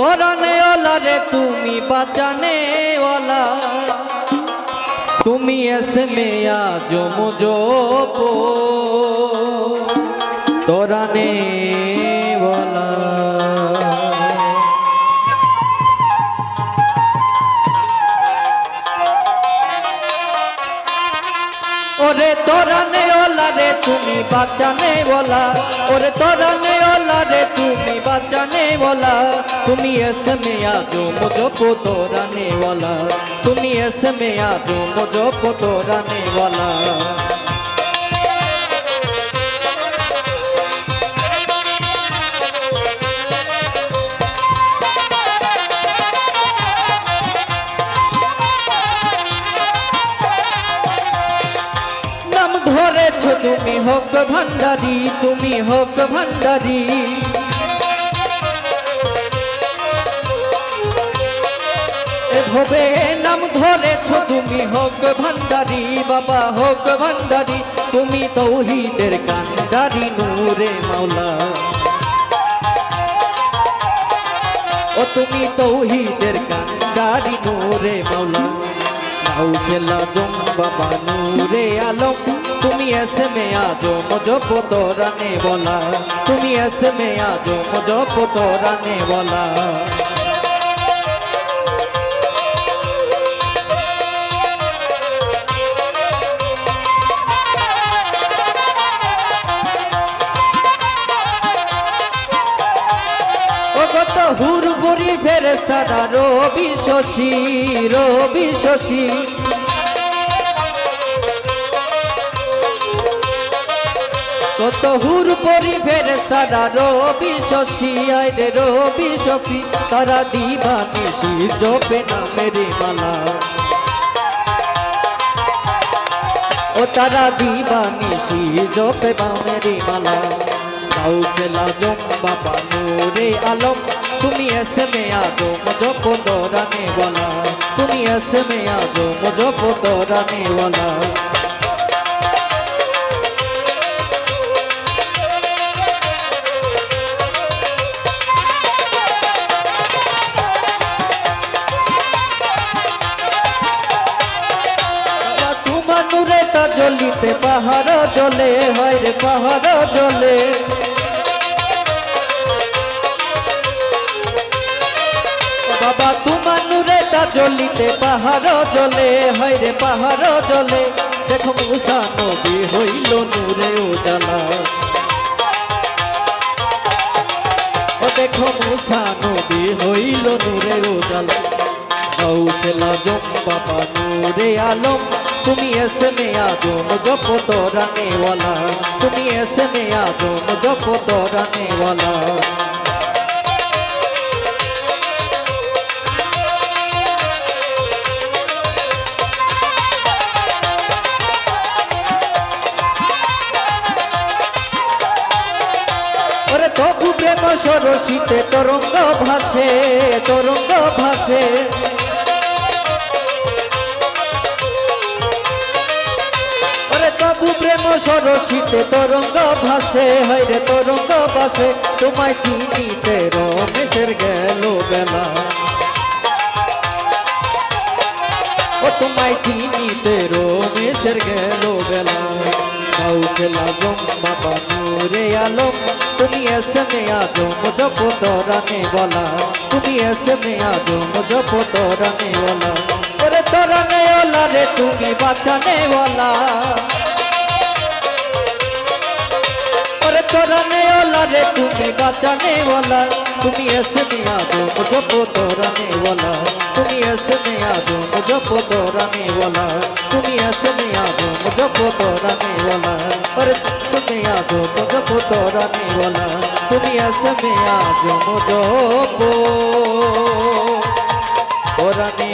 রে, তুমি বাঁচানে ওয়ালা তুমি এসে মেয়া জমজো তোরা নে ওয়ালা ওরে তোরা নে ওলা তুমি বাঁচানে বলা ওরে তোরা নে ওলা রে তুমি বাঁচানে বলা তুমি এসে মেয়া जो मुझो को तोरा ने वाला তুমি এসে মেয়া जो मुझो को तोरा ने वाला নাম ধরেছ তুমি হোক ভান্ডারি তুমি হোক ভান্ডারি এভাবে নাম ধরেছ তুমি, হোক ভান্ডারি, বাবা, হোক ভান্ডারি, তুমি তৌহিদের কান্ডারি নূরে মাওলা। ও তুমি তৌহিদের কান্ডারি নূরে মাওলা। নাউজেলা জম, বাবা, নূরে আলম, তুমি এসে মে আজো মজো পোতরানে বলা। তুমি এসে মে আজো মজো পোতরানে বলা। ফেরেস্তারা রবি শশী রবি শশী। কত হুর পরি ফেরেস্তারা রবি শশী, আয় রে রবি শশী। তারা দিবানিশি জপে নামেরে মালা। ও তারা দিবানিশি জপে নামেরে মালা। কাউসেলা জম বাবা নূরে আলম। তুমি এসে মে আজো মুঝো পোতরানে वाला তুমি এসে মে আজো মুঝো পোতরানে वाला তোমার নূরে তা জ্বলিতে পাহাড় জ্বলে হয় রে পাহাড় জ্বলে চলিতে পাহাড় জলে হাইরে পাহাড় জলে। দেখো মূষা নদী হইল নূরে উজালা। ও দেখো মূষা নদী হইল নূরে উজালা। গৌসেলা জম বাবা নূরে আলম। তুমি এসে মেয়া জম জপ তোরা নেওয়ালা। তুমি এসে মেয়া জম জপ তোরা নেওয়ালা। সরসিতে তরঙ্গ ভাসে তরঙ্গ ভাসে। তবু প্রেম সরসিতে তরঙ্গ ভাসে হইরে তরঙ্গ ভাসে। তোমায় চিনিতে রমেশের গেল বেলা। ও তোমায় চিনিতে রমেশের গেল বেলা। কাউসেলা জম বাবা নূরে আলম তুমি এসে মে আজো মুঝো পোতরানে বলা তুমি এসে মে আজো মুঝো পোতরানে বলা ওরে তোরানে ওলা রে তুমি বাঁচানে বলা ওরে তোরানে ওলা রে তুমি বাঁচানে বলা তুমি এসে মে আজো মুঝো পোতরানে বলা তুমি এসে মে আজো মুঝো পোতরানে বলা তুমি এসে মে আজো মুঝো পোতরানে বলা ওরে তুমি আজো মুঝো পোতরানে বলা তুমি এসে মে আজো মুঝো পোতরানে